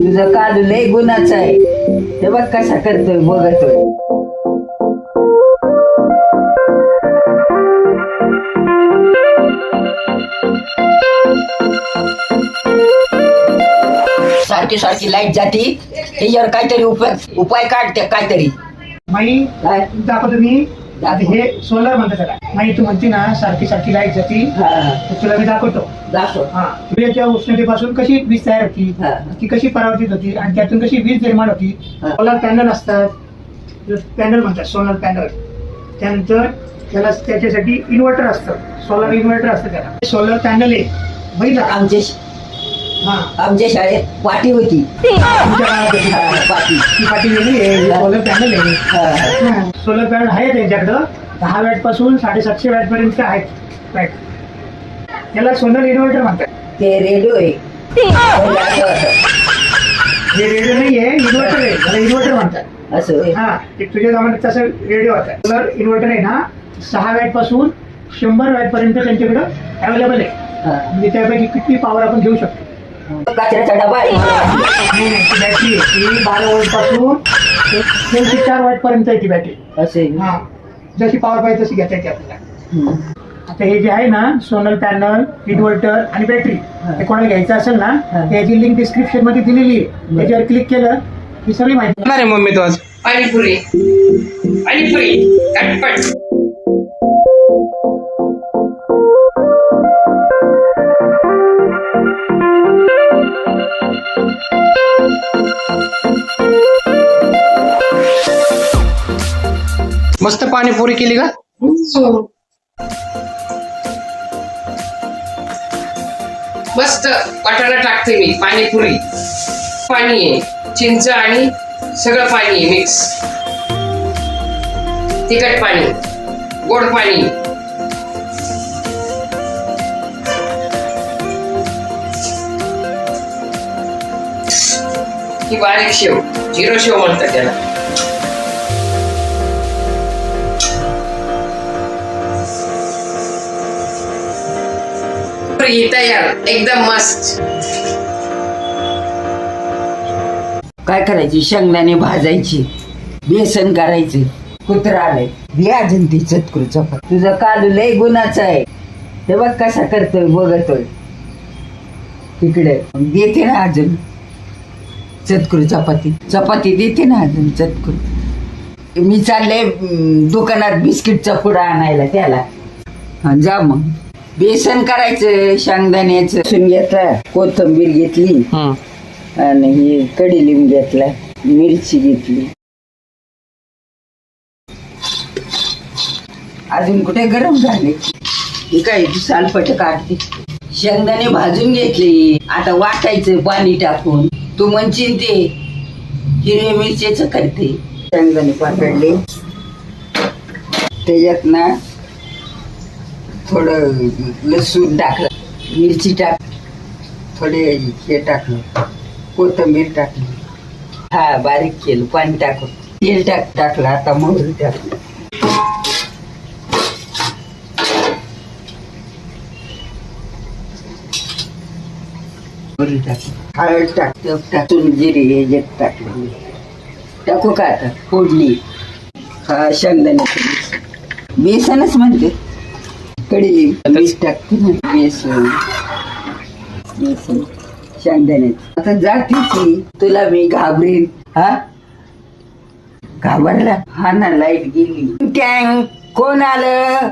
तुझं कालू लय गुणाचं आहे. हे बघ कसा करतोय बघतोय सारखी सारखी लाइट जाती. त्याच्यावर काहीतरी उपाय उपाय काढते काहीतरी. माई काय? दाखवतो मी. दाखव. हे सोलर म्हणतात त्याला. माई तू म्हणते ना सारखी सारखी लाइट जाती. तर तुला मी दाखवतो. दाखव. हा. सूर्याच्या उष्णतेपासून कशी वीज तयार होती? हा. ती कशी परावर्तित होती? आणि त्यातून कशी वीज निर्माण होती? हा. सोलर पॅनल असतात. पॅनल म्हणतात सोलर पॅनल त्यानंतर त्याला त्याच्यासाठी इन्व्हर्टर असतं. सोलर इन्व्हर्टर असतं त्याला. सोलर पॅनल आहे. बघितलं का? आमच्या हा. आमच्या शाळेत पाठी होती. तुमच्या होती. पाठी ती पाठी वेगळी आहे सोलर पॅनल आहे. सोलर पॅनल आहे त्यांच्याकडं. दहा वॅटपासून साडेसातशे वॅट पर्यंत आहेत. वॅट त्याला सोलर इन्व्हर्टर म्हणतात. ते रेडिओ आहे. हे रेडिओ नाही आहे इन्व्हर्टर आहे. त्याला इन्व्हर्टर म्हणतात. असं. हा ते तुझ्या जमान्यात तसं रेडिओ होता. सोलर इन्व्हर्टर आहे ना सहा वॅटपासून शंभर वॅट पर्यंत त्यांच्याकडं अवेलेबल आहे. हा. म्हणजे त्यापैकी किती पॉवर आपण घेऊ शकतो? कचऱ्याचा डबा बॅटरी बारा वोल्टपासून दोनशे चार वॅट पर्यंत आहे ती बॅटरी असं. हा जशी पॉवर पाहिजे तशी घेता येते आपल्याला. आता हे जे आहे ना सोलर पॅनल इन्व्हर्टर आणि बॅटरी हा. कोणाला घ्यायचं असेल ना. त्याची लिंक डिस्क्रिप्शनमध्ये दिलेली आहे त्याच्यावर क्लिक केलं की सगळी माहिती मम्मी तू आज पाणीपुरी पाणीपुरी मस्त पाणीपुरी केली का? हो. मस्त वाटाणा टाकते मी पाणीपुरी पाणी आहे चिंच आणि सगळं पाणी आहे मिक्स तिखट पाणी गोड पाणी. ही बारीक शेव झिरो शेव म्हणतात त्याला. ही तयार एकदम मस्त. काय करायची? शेंगदाणे भाजायची बेसन करायचे कुत्रा आलाय. दे अजून ती चतकुर चपात तुझं कालू लय गुणाचं आहे. ते बघ कसा करतोय बघतोय. तिकडे. देते ना अजून. चतकुर चपाती. चपाती देते ना अजून चतकुर. मी चालले दुकानात बिस्किटचा पुडा आणायला त्याला. जा मग. बेसन करायचं शेंगदाण्याचं लसूण घेतला कोथिंबीर घेतली. आणि हे कडीलिंब घेतला मिरची घेतली. अजून कुठे गरम झाले? हे काय सालपट काढते. शेंगदाणे भाजून घेतले. आता वाटायचं पाणी टाकून. तू म्हणशील ते हिरव्या मिरचीच करते. शेंगदाणे पाकडले त्याच्यात ना थोडं लसूण टाकलं मिरची टाक थोडे हे टाकलं कोथिंबीर टाकली. हा बारीक केलं पाणी टाकून. तेल टाक टाकलं आता मोहरी टाकलं. मोहरी टाकली. हळद टाक टाकून जिरे जे टाकलं टाकू का आता? फोडणी. हा शेंगदाण्याचं बेसनच म्हणते. कढी मीठ टाकते ना बेसन. बेसन. शेंगदाण्याचं. आता जातीच मी तुला मी घाबरीन. हा? घाबरला? हा ना लाइट गेली. टँक कोण आलं?